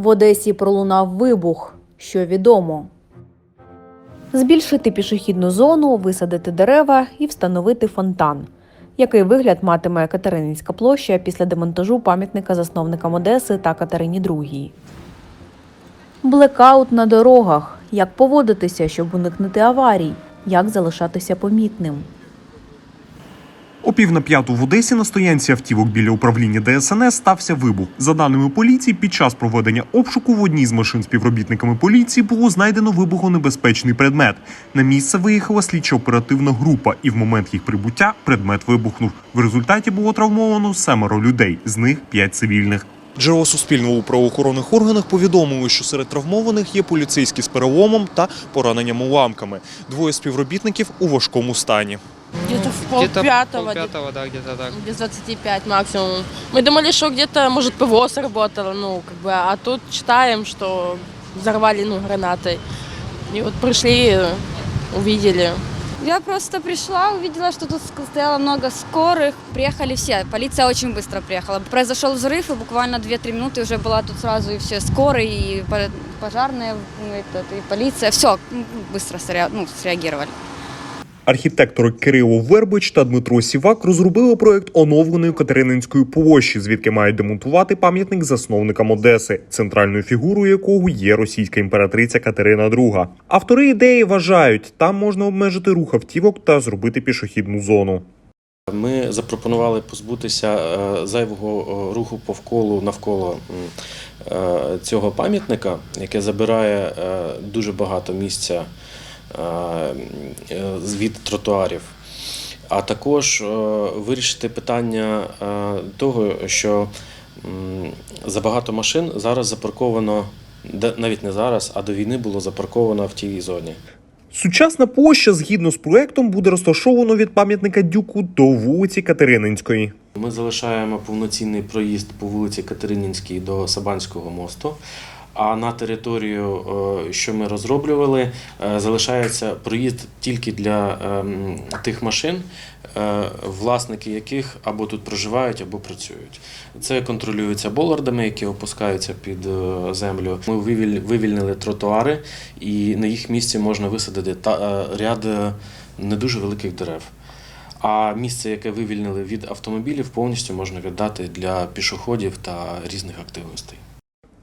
В Одесі пролунав вибух. Що відомо? Збільшити пішохідну зону, висадити дерева і встановити фонтан. Який вигляд матиме Катерининська площа після демонтажу пам'ятника засновникам Одеси та Катерині II? Блекаут на дорогах. Як поводитися, щоб уникнути аварій? Як залишатися помітним? О пів на п'яту в Одесі на стоянці автівок біля управління ДСНС стався вибух. За даними поліції, під час проведення обшуку в одній з машин співробітниками поліції було знайдено вибухонебезпечний предмет. На місце виїхала слідчо-оперативна група, і в момент їх прибуття предмет вибухнув. В результаті було травмовано семеро людей, з них п'ять цивільних. Джерело Суспільного у правоохоронних органах повідомили, що серед травмованих є поліцейські з переломом та пораненням уламками. Двоє співробітників у важкому стані. Где-то в Где-то полпятого, полпятого, да, где-то так. без 25 максимум. Мы думали, что где-то, может, ПВО сработало, ну, как бы, а тут читаем, что взорвали, ну, гранатой. И вот пришли, увидели. Я просто пришла, увидела, что тут стояло много скорых. Приехали все, полиция очень быстро приехала. Произошел взрыв, и буквально 2-3 минуты уже была тут сразу и все скорые, и по- пожарные, ну, этот, и полиция. Все, быстро сре- ну, среагировали. Архітектори Кирило Вербич та Дмитро Сівак розробили проект оновленої Катерининської площі, звідки мають демонтувати пам'ятник засновникам Одеси, центральною фігурою якого є російська імператриця Катерина II. Автори ідеї вважають, там можна обмежити рух автівок та зробити пішохідну зону. Ми запропонували позбутися е, зайвого е, руху повколу навколо е, цього пам'ятника, яке забирає дуже багато місця від тротуарів. А також е, вирішити питання е, того, що забагато машин зараз запарковано, навіть не зараз, а до війни було запарковано в тій зоні. Сучасна площа, згідно з проектом, буде розташовано від пам'ятника Дюку до вулиці Катерининської. Ми залишаємо повноцінний проїзд по вулиці Катеринінській до Сабанського мосту. А на територію, е, що ми розроблювали, е, залишається проїзд тільки для ем, тих машин, е, власники яких або тут проживають, або працюють. Це контролюється болардами, які опускаються під землю. Ми вивільнили тротуари, і на їх місці можна висадити ряд не дуже великих дерев. А місце, яке вивільнили від автомобілів, повністю можна віддати для пішоходів та різних активностей.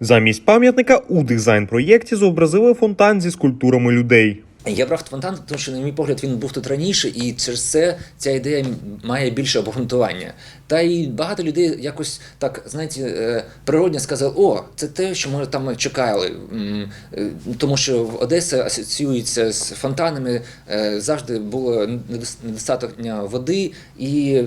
Замість пам'ятника у дизайн-проєкті зобразили фонтан зі скульптурами людей. Я брав фонтан, тому що, на мій погляд, він був тут раніше, і через це ця ідея має більше обґрунтування. Та й багато людей якось так, знаєте, е, природньо сказали, о, це те, що ми там чекали. Е, Тому що в Одеса асоціюється з фонтанами, е, завжди було недос- недостатньо води, і,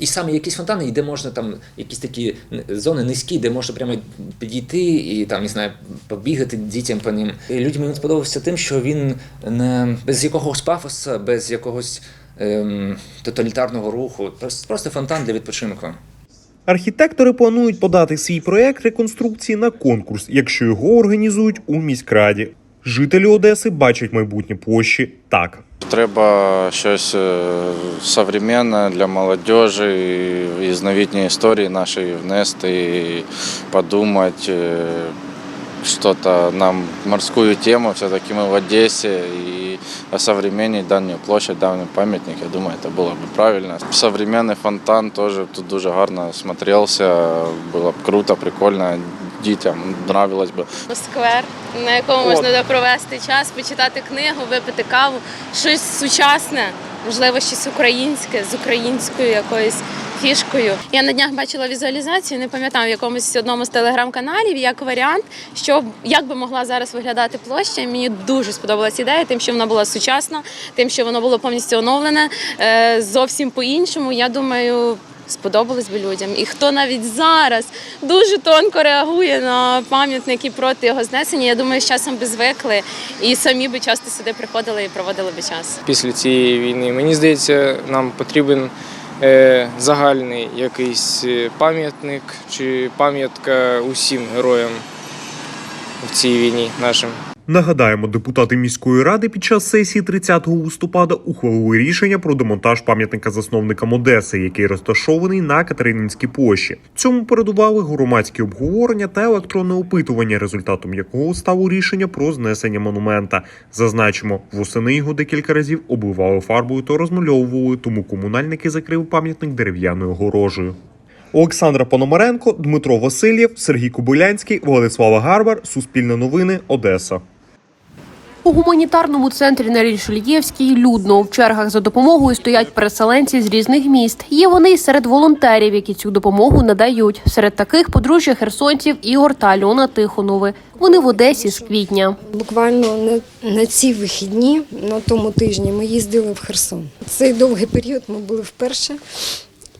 і саме якісь фонтани, де можна там якісь такі зони низькі, де можна прямо підійти і там, не знаю, побігати дітям по ним. І людям він сподобався тим, що він не без якогось пафоса, без якогось тоталітарного руху. Просто, просто фонтан для відпочинку. Архітектори планують подати свій проект реконструкції на конкурс, якщо його організують у міськраді. Жителі Одеси бачать майбутнє площі так. Треба щось е, современне для молодежі, і новітньої історії нашої внести, і подумати, е, что-то нам морскую тему, все-таки мы в Одессе, и осовременить данную площадь, данный памятник, я думаю, это было бы правильно. Современный фонтан тоже тут дуже гарно смотрелся, было б круто, прикольно, дітям нравилось бы. сквер, на якому можна буде провести час, почитати книгу, випити каву, щось сучасне, можливо, щось українське з українською якоюсь фішкою. Я на днях бачила візуалізацію, не пам'ятаю в якомусь одному з телеграм-каналів як варіант, що як би могла зараз виглядати площа. Мені дуже сподобалась ідея, тим, що вона була сучасна, тим, що воно було повністю оновлене, е, зовсім по-іншому. Я думаю. Сподобалось би людям, і хто навіть зараз дуже тонко реагує на пам'ятники проти його знесення. Я думаю, з часом би звикли і самі би часто сюди приходили і проводили би час. Після цієї війни мені здається, нам потрібен е, загальний якийсь е, пам'ятник чи пам'ятка усім героям в цій війні нашим. Нагадаємо, депутати міської ради під час сесії 30 листопада ухвалили рішення про демонтаж пам'ятника засновникам Одеси, який розташований на Катерининській площі. Цьому передували громадські обговорення та електронне опитування, результатом якого стало рішення про знесення монумента. Зазначимо, восени його декілька разів обливали фарбою та розмальовували, тому комунальники закрили пам'ятник дерев'яною горожею. Олександра Пономаренко, Дмитро Васильєв, Сергій Кобилянський, Владислава Гарбар, Суспільне новини, Одеса. У гуманітарному центрі на Рішельєвській людно в чергах за допомогою стоять переселенці з різних міст. Є вони серед волонтерів, які цю допомогу надають. Серед таких подружжя херсонців Ігор та Альона Тихонови. Вони в Одесі з квітня. Буквально на, на ці вихідні, на тому тижні, ми їздили в Херсон. Цей довгий період ми були вперше,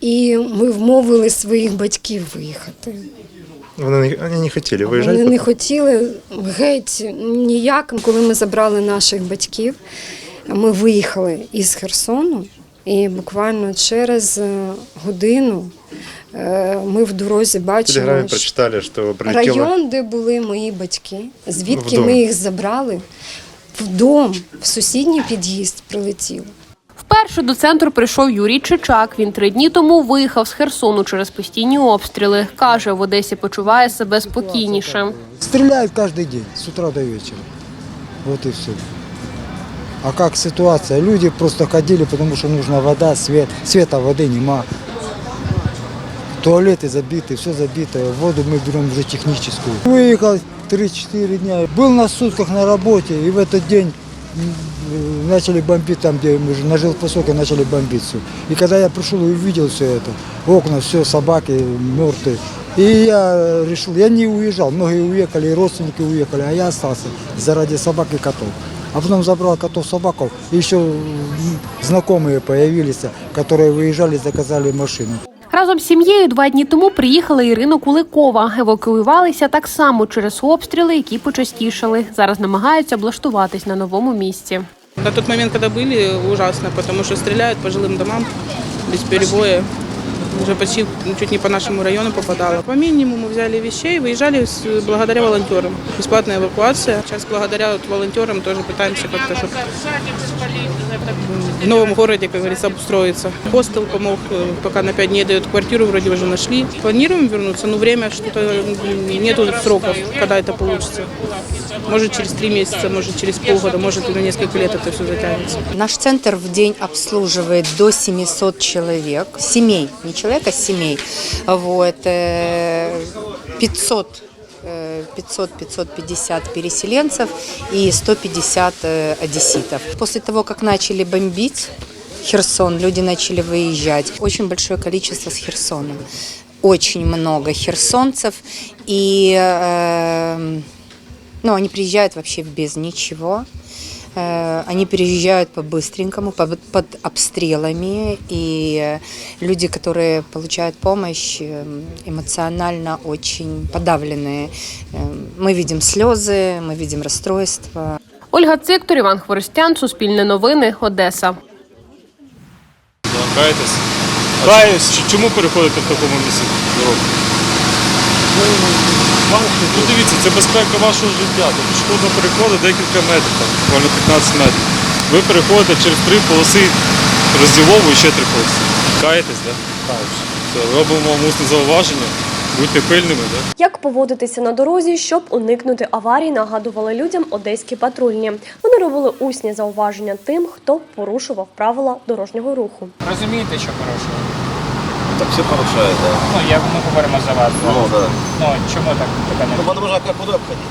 і ми вмовили своїх батьків виїхати. Вони не, не хотіли виїжджати. Вони не хотіли геть ніяк. Коли ми забрали наших батьків, ми виїхали із Херсону, і буквально через е, годину е, ми в дорозі що- прочитали, що прилетіло. Район, де були мої батьки, звідки Вдома. ми їх забрали, в дом, в сусідній під'їзд прилетіло. Вперше до центру прийшов Юрій Чичак. Він три дні тому виїхав з Херсону через постійні обстріли. Каже, в Одесі почуває себе спокійніше. Стреляют каждый день, с утра до вечера. Вот и все. А как ситуация? Люди просто ходили, потому что нужна вода, свет. Света воды нема. Туалеты забиты, все забито. Воду мы берем уже техническую. Выехал 3-4 дня. Был на сутках на работе, и в этот день м, э, начали бомбить там, где мы же на жилпосоке начали бомбить все. И когда я пришел и увидел все это, окна, все, собаки мертвые. И я решил, я не уезжал, многие уехали, и родственники уехали, а я остался заради собак и котов. А потом забрал котов, собаков, и еще м, знакомые появились, которые выезжали, заказали машину. Разом з сім'єю два дні тому приїхала Ірина Куликова. Евакуювалися так само через обстріли, які почастішали. Зараз намагаються облаштуватись на новому місці. На той момент, коли були, ужасно, тому що стріляють по жилим домам без перебоя. Уже почти чуть не по нашему району попадало. По минимуму взяли вещей, выезжали с- благодаря волонтерам. Бесплатная эвакуация. Сейчас благодаря вот волонтерам тоже пытаемся как-то, чтобы в новом городе, как говорится, обустроиться. Хостел помог, э, пока на 5 дней дают квартиру, вроде уже нашли. Планируем вернуться, но время что-то м, нету сроков, когда это получится. Может через три месяца, может через полгода, может и на несколько лет это все затянется. Наш центр в день обслуживает до 700 человек, семей, не человек, а семей. Вот, э, 500 э, 500-550 переселенцев и 150 э, одесситов. После того, как начали бомбить Херсон, люди начали выезжать. Очень большое количество с Херсона. Очень много херсонцев. И э, ну, они приезжают вообще без ничего. Э, Они переезжают по-быстренькому, под, под обстрелами, и э, люди, которые получают помощь, э, эмоционально очень подавленные. Э, Мы видим слезы, мы видим расстройство. Ольга Циктор, Іван Хворостян, Суспільне новини, Одеса. Каєтесь? Каюсь. Чому переходите в такому місці дорогу? Ну дивіться, це безпека вашого життя. До пішохідного переходу декілька метрів, там, буквально 15 метрів. Ви переходите через три полоси розділову і ще три полоси. Каєтесь, так? Да? Все, робимо вам усне зауваження. Будьте пильними, так? Як поводитися на дорозі, щоб уникнути аварій, нагадували людям одеські патрульні. Вони робили усні зауваження тим, хто порушував правила дорожнього руху. Розумієте, що порушили? Так все порушают, да. Ну, я, ми говоримо за вас. Ну, да. Ну, чому так? така не- Ну, потому что как буду обходить?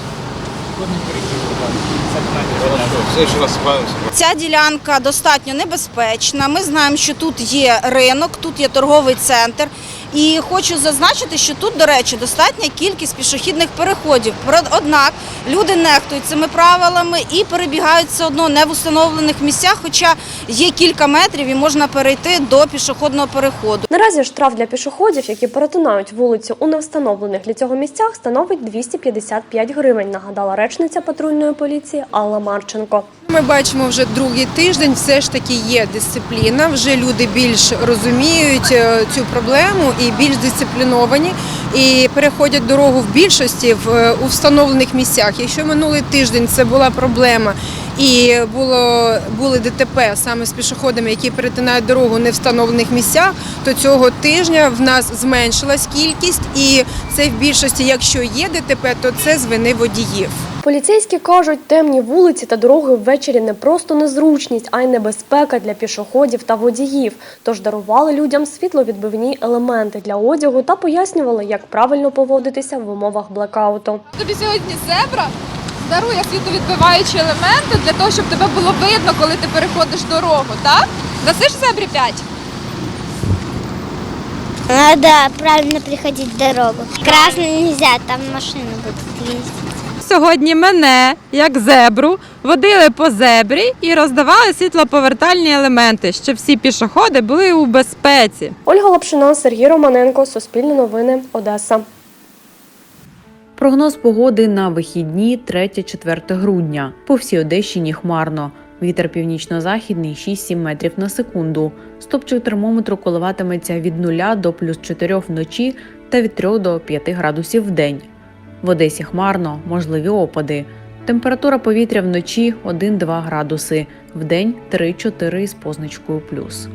Хорошо, в следующий раз справимся. Ця ділянка достатньо небезпечна. Ми знаємо, що тут є ринок, тут є торговий центр. І хочу зазначити, що тут, до речі, достатня кількість пішохідних переходів. Однак люди нехтують цими правилами і перебігають все одно не в установлених місцях, хоча є кілька метрів і можна перейти до пішохідного переходу. Наразі штраф для пішоходів, які перетинають вулицю у невстановлених для цього місцях, становить 255 гривень. Нагадала речниця патрульної поліції Алла Марченко. Ми бачимо вже другий тиждень, все ж таки є дисципліна. Вже люди більш розуміють е, цю проблему і більш дисципліновані, і переходять дорогу в більшості в е, у встановлених місцях. Якщо минулий тиждень це була проблема. І було були ДТП саме з пішоходами, які перетинають дорогу не встановлених місцях, то цього тижня в нас зменшилась кількість, і це в більшості, якщо є ДТП, то це з вини водіїв. Поліцейські кажуть, темні вулиці та дороги ввечері не просто незручність, а й небезпека для пішоходів та водіїв. Тож дарували людям світловідбивні елементи для одягу та пояснювали, як правильно поводитися в умовах блекауту. Тобі сьогодні зебра дарує світловідбиваючі елементи для того, щоб тебе було видно, коли ти переходиш дорогу, так? Дасиш зебрі 5? Надо правильно приходить дорогу. Красный нельзя, там машины будут ездить. Сьогодні мене, як зебру, водили по зебрі і роздавали світлоповертальні елементи, щоб всі пішоходи були у безпеці. Ольга Лапшина, Сергій Романенко, Суспільне новини, Одеса. Прогноз погоди на вихідні 3-4 грудня. По всій Одещині хмарно. Вітер північно-західний 6-7 метрів на секунду. Стопчик термометру коливатиметься від 0 до плюс 4 вночі та від 3 до 5 градусів в день. В Одесі хмарно, можливі опади. Температура повітря вночі 1-2 градуси, вдень 3-4 із позначкою плюс.